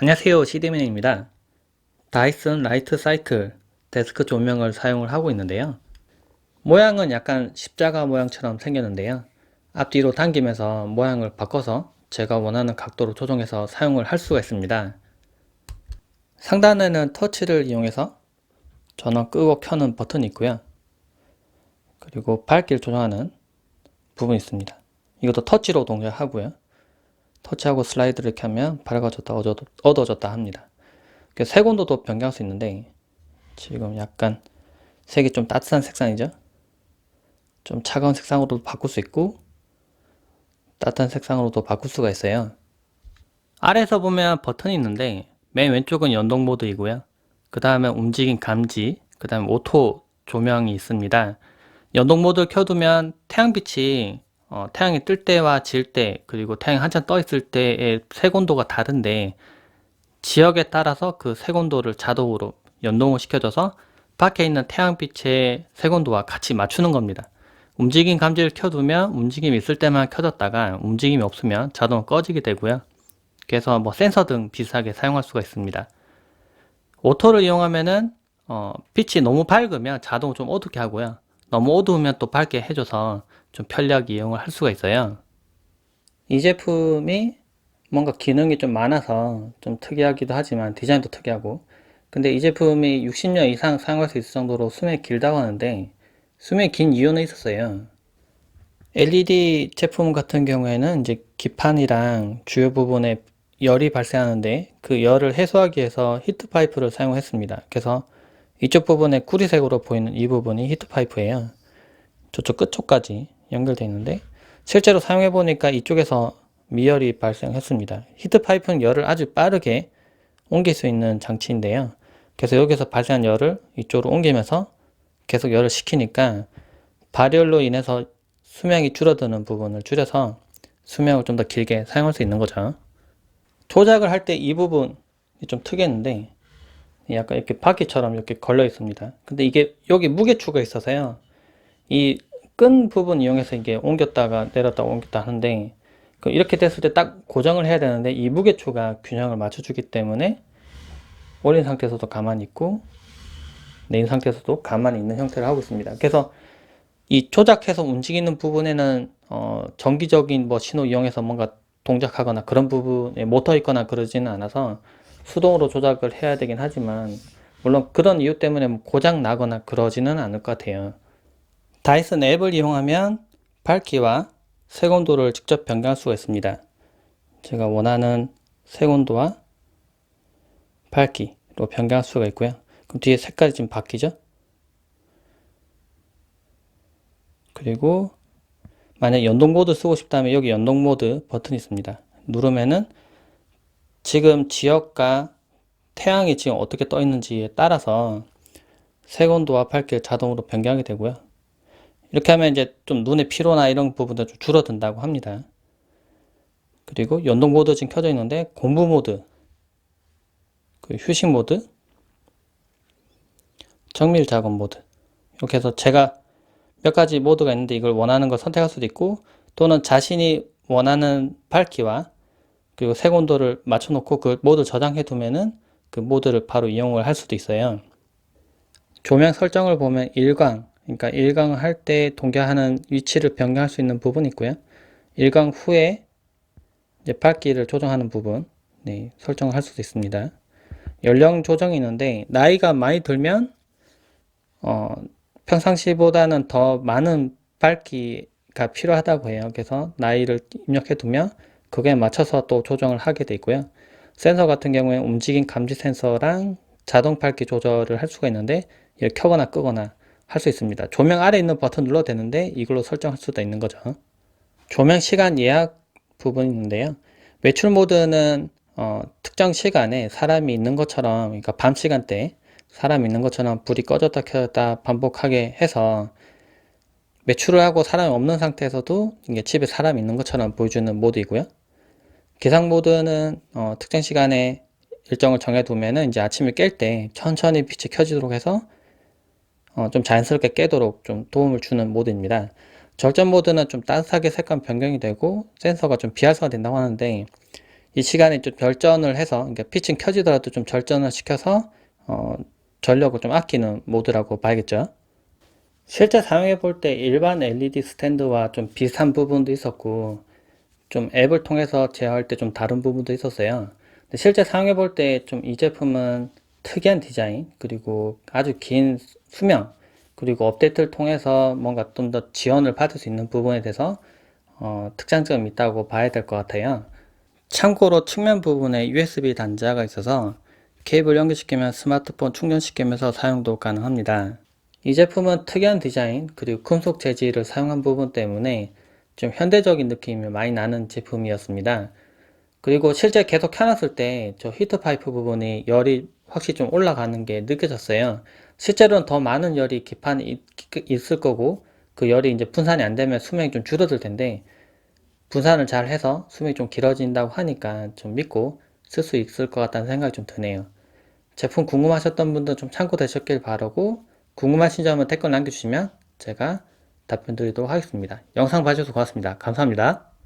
안녕하세요. 시드맨입니다. 다이슨 라이트 사이클 데스크 조명을 사용을 하고 있는데요. 모양은 약간 십자가 모양처럼 생겼는데요. 앞뒤로 당기면서 모양을 바꿔서 제가 원하는 각도로 조정해서 사용을 할 수가 있습니다. 상단에는 터치를 이용해서 전원 끄고 켜는 버튼이 있고요. 그리고 밝기를 조정하는 부분이 있습니다. 이것도 터치로 동작하고요 터치하고 슬라이드를 하면 밝아졌다 어두워졌- 어두워졌다 합니다. 그 색온도 도 변경할 수 있는데 지금 약간 색이 좀 따뜻한 색상이죠. 좀 차가운 색상으로도 바꿀 수 있고 따뜻한 색상으로도 바꿀 수가 있어요. 아래에서 보면 버튼이 있는데 맨 왼쪽은 연동 모드이고요. 그 다음에 움직임 감지, 그 다음에 오토 조명이 있습니다. 연동 모드를 켜두면 태양빛이 어, 태양이 뜰 때와 질 때, 그리고 태양이 한참 떠 있을 때의 색온도가 다른데, 지역에 따라서 그 색온도를 자동으로 연동을 시켜줘서 밖에 있는 태양빛의 색온도와 같이 맞추는 겁니다. 움직임 감지를 켜두면 움직임이 있을 때만 켜졌다가 움직임이 없으면 자동으로 꺼지게 되고요. 그래서 뭐 센서 등 비슷하게 사용할 수가 있습니다. 오토를 이용하면은 어, 빛이 너무 밝으면 자동으로 좀 어둡게 하고요. 너무 어두우면 또 밝게 해줘서 좀 편리하게 이용을 할 수가 있어요. 이 제품이 뭔가 기능이 좀 많아서 좀 특이하기도 하지만 디자인도 특이하고 근데 이 제품이 60년 이상 사용할 수 있을 정도로 수명이 길다고 하는데 수명이 긴 이유는 있었어요. LED 제품 같은 경우에는 이제 기판이랑 주요 부분에 열이 발생하는데 그 열을 해소하기 위해서 히트 파이프를 사용했습니다. 그래서 이쪽 부분에 구리색으로 보이는 이 부분이 히트 파이프예요. 저쪽 끝쪽까지 연결되어 있는데 실제로 사용해 보니까 이쪽에서 미열이 발생했습니다. 히트 파이프는 열을 아주 빠르게 옮길 수 있는 장치인데요. 그래서 여기서 발생한 열을 이쪽으로 옮기면서 계속 열을 식히니까 발열로 인해서 수명이 줄어드는 부분을 줄여서 수명을 좀 더 길게 사용할 수 있는 거죠. 조작을 할 때 이 부분이 좀 특이했는데 약간 이렇게 바퀴처럼 이렇게 걸려 있습니다. 근데 이게 여기 무게추가 있어서요. 이 끈 부분 이용해서 이게 옮겼다가 내렸다 옮겼다 하는데 그 이렇게 됐을 때 딱 고정을 해야 되는데 이 무게추가 균형을 맞춰주기 때문에 올린 상태에서도 가만히 있고 내린 상태에서도 가만히 있는 형태를 하고 있습니다. 그래서 이 조작해서 움직이는 부분에는 어, 정기적인 뭐 신호 이용해서 뭔가 동작하거나 그런 부분에 모터 있거나 그러지는 않아서 수동으로 조작을 해야 되긴 하지만 물론 그런 이유 때문에 뭐 고장 나거나 그러지는 않을 것 같아요. 다이슨 앱을 이용하면 밝기와 색온도를 직접 변경할 수가 있습니다. 제가 원하는 색온도와 밝기로 변경할 수가 있고요. 그럼 뒤에 색깔이 지금 바뀌죠? 그리고 만약 연동 모드 쓰고 싶다면 여기 연동 모드 버튼이 있습니다. 누르면은 지금 지역과 태양이 지금 어떻게 떠 있는지에 따라서 색온도와 밝기를 자동으로 변경하게 되고요. 이렇게 하면 이제 좀 눈의 피로나 이런 부분도 좀 줄어든다고 합니다. 그리고 연동 모드 지금 켜져 있는데 공부 모드, 그 휴식 모드, 정밀 작업 모드 이렇게 해서 제가 몇 가지 모드가 있는데 이걸 원하는 걸 선택할 수도 있고 또는 자신이 원하는 밝기와 그리고 색 온도를 맞춰놓고 그 모드 저장해 두면은 그 모드를 바로 이용을 할 수도 있어요. 조명 설정을 보면 일광, 그러니까 일광을 할때 동기화하는 위치를 변경할 수 있는 부분이 있고요. 일광 후에 이제 밝기를 조정하는 부분, 네, 설정을 할 수도 있습니다. 연령 조정이 있는데 나이가 많이 들면 어, 평상시보다는 더 많은 밝기가 필요하다고 해요. 그래서 나이를 입력해 두면 그거에 맞춰서 또 조정을 하게 돼 있고요. 센서 같은 경우에 움직임 감지 센서랑 자동 밝기 조절을 할 수가 있는데 이걸 켜거나 끄거나 할 수 있습니다. 조명 아래 있는 버튼 눌러도 되는데 이걸로 설정할 수도 있는 거죠. 조명 시간 예약 부분이 있는데요. 외출 모드는 어, 특정 시간에 사람이 있는 것처럼, 그러니까 밤 시간대 사람이 있는 것처럼 불이 꺼졌다 켜졌다 반복하게 해서 매출을 하고 사람이 없는 상태에서도 이게 집에 사람이 있는 것처럼 보여주는 모드이고요. 기상 모드는 어, 특정 시간에 일정을 정해두면은 이제 아침에 깰때 천천히 빛이 켜지도록 해서 어, 좀 자연스럽게 깨도록 좀 도움을 주는 모드입니다. 절전 모드는 좀 따뜻하게 색감 변경이 되고 센서가 좀 비활성화 된다고 하는데 이 시간에 좀 절전을 해서 그러니까 피칭 켜지더라도 좀 절전을 시켜서 어, 전력을 좀 아끼는 모드라고 봐야겠죠. 실제 사용해 볼 때 일반 LED 스탠드와 좀 비슷한 부분도 있었고 좀 앱을 통해서 제어할 때 좀 다른 부분도 있었어요. 실제 사용해 볼 때 좀 이 제품은 특이한 디자인 그리고 아주 긴 수명 그리고 업데이트를 통해서 뭔가 좀 더 지원을 받을 수 있는 부분에 대해서 어, 특장점이 있다고 봐야 될 것 같아요. 참고로 측면 부분에 USB 단자가 있어서 케이블 연결시키면 스마트폰 충전시키면서 사용도 가능합니다. 이 제품은 특이한 디자인 그리고 금속 재질을 사용한 부분 때문에 좀 현대적인 느낌이 많이 나는 제품이었습니다. 그리고 실제 계속 켜놨을 때 저 히트 파이프 부분이 열이 확실히 좀 올라가는 게 느껴졌어요. 실제로는 더 많은 열이 기판이 있- 있을 거고 그 열이 이제 분산이 안 되면 수명이 좀 줄어들 텐데 분산을 잘 해서 수명이 좀 길어진다고 하니까 좀 믿고 쓸 수 있을 것 같다는 생각이 좀 드네요. 제품 궁금하셨던 분들 좀 참고되셨길 바라고 궁금하신 점은 댓글 남겨주시면 제가 답변 드리도록 하겠습니다. 영상 봐주셔서 고맙습니다. 감사합니다.